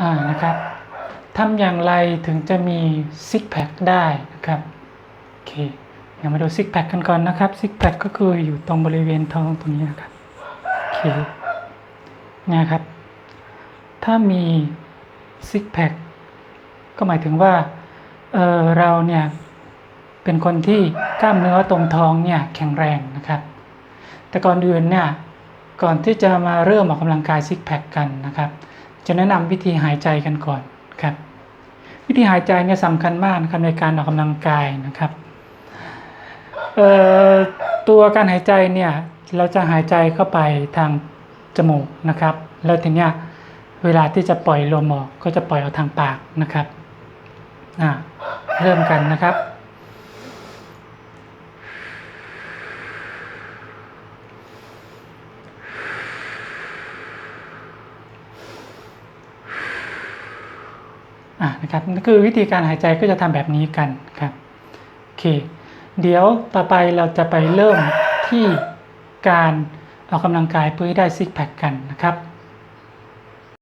อ่านะครับทำอย่างไรถึงจะมีซิกแพคได้นะครับโอเคเดี๋ยวมาดูซิกแพคกันก่อนนะครับซิกแพคก็คืออยู่ตรงบริเวณท้องตรงนี้นะครับโอเคนะครับ ถ้ามีซิกแพคก็หมายถึงว่าเออเราเนี่ยเป็นคนที่กล้ามเนื้อตรงท้องเนี่ยแข็งแรงนะครับ แต่ก่อนอื่นเนี่ยก่อนที่จะมาเริ่มออกกำลังกายซิกแพคกันนะครับ จะแนะนำวิธีหายใจกันก่อนครับ วิธีหายใจเนี่ยสำคัญมากนะครับในการออกกำลังกายนะครับตัวการหายใจเนี่ยเราจะหายใจเข้าไปทางจมูกนะครับ แล้วทีเนี้ยเวลาที่จะปล่อยลมออกก็จะปล่อยออกทางปากนะครับอ่าเริ่มกันนะครับ อะนะครับนั่นคือวิธีการหายใจก็จะทำแบบนี้กันครับโอเค เดี๋ยวต่อไปเราจะไปเริ่มที่การออกกำลังกายเพื่อให้ได้ซิกแพคกันนะครับ